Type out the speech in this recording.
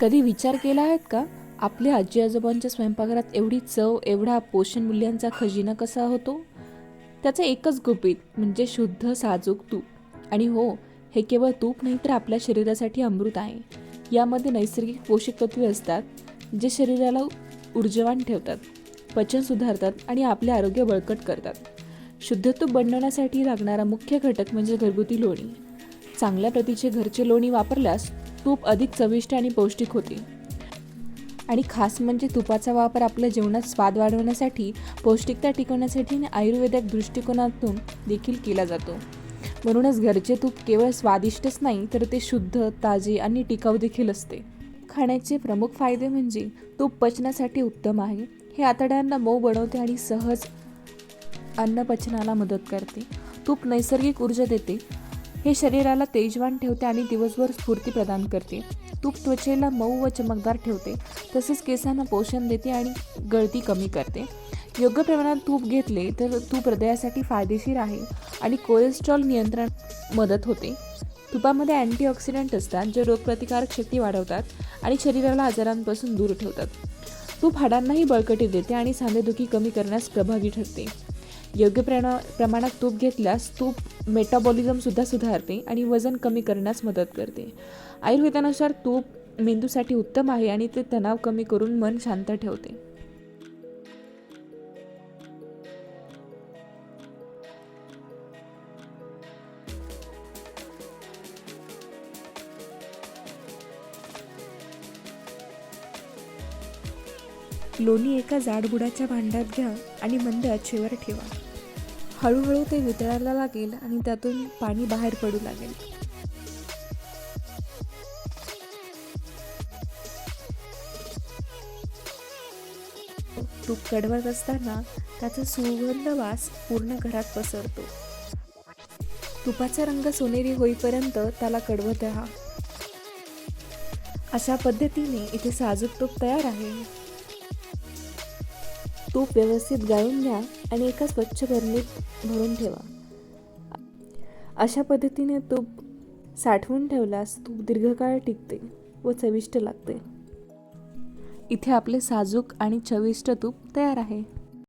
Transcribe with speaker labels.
Speaker 1: कधी विचार केला आहेत का? आपल्या आजी आजोबांच्या स्वयंपाकघरात एवढी चव एवढा पोषण मूल्यांचा खजिना कसा होतो? त्याचं एकच गुपित म्हणजे शुद्ध साजूक तूप. आणि हो हे केवळ तूप नाही तर आपल्या शरीरासाठी अमृत आहे. यामध्ये नैसर्गिक पोषक तत्वे असतात जे शरीराला ऊर्जवान ठेवतात पचन सुधारतात आणि आपले आरोग्य बळकट करतात. शुद्ध तूप बनवण्यासाठी लागणारा मुख्य घटक म्हणजे घरगुती लोणी. चांगल्या प्रतीचे घरचे लोणी वापरल्यास तूप अधिक चविष्ट आणि पौष्टिक होते. आणि खास म्हणजे तुपाचा वापर आपल्या जेवणात स्वाद वाढवण्यासाठी पौष्टिकता टिकवण्यासाठी आणि आयुर्वेदिक दृष्टिकोनातून देखील केला जातो. म्हणूनच घरचे तूप केवळ स्वादिष्टच नाही तर ते शुद्ध ताजे आणि टिकाऊ देखील असते. खाण्याचे प्रमुख फायदे म्हणजे तूप पचनासाठी उत्तम आहे. हे आतड्यांना मऊ बनवते आणि सहज अन्नपचनाला मदत करते. तूप नैसर्गिक ऊर्जा देते. हे शरीराला तेजवान ठेवते आणि दिवसभर स्फूर्ती प्रदान करते. तूप त्वचेला मऊ व चमकदार ठेवते. तसेच केसांना पोषण देते आणि गळती कमी करते. योग्य प्रमाणात तूप घेतले तर तूप हृदयासाठी फायदेशीर आहे आणि कोलेस्ट्रॉल नियंत्रण मदत होते. तुपामध्ये अँटीऑक्सिडंट असतात जे रोगप्रतिकारक शक्ती वाढवतात आणि शरीराला आजारांपासून दूर ठेवतात. तूप हाडांनाही बळकटी देते आणि सांधेदुखी कमी करण्यास प्रभावी ठरते. योग्य प्रणा प्रमाणात तूप घेतल्यास तूप मेटाबॉलिझमसुद्धा सुधारते आणि वजन कमी करण्यास मदत करते. आयुर्वेदानुसार तूप मेंदूसाठी उत्तम आहे आणि ते तणाव कमी करून मन शांत ठेवते. लोणी एका जाडबुडाच्या भांड्यात घ्या आणि मंद आचेवर ठेवा. हळूहळू ते वितळायला लागेल आणि त्यातून पाणी बाहेर पडू लागेल. तूप कडवत असताना त्याचा सुगंध वास पूर्ण घरात पसरतो. तुपाचा रंग सोनेरी होईपर्यंत त्याला कडवत राहा. अशा पद्धतीने इथे साजूक तूप तयार आहे. तूप व्यवस्थित गाळून घ्या आणि एका स्वच्छ बरणीत भरून ठेवा. अशा पद्धतीने तूप साठवून ठेवल्यास तूप दीर्घकाळ टिकते व चविष्ट लागते. इथे आपले साजूक आणि चविष्ट तूप तयार आहे.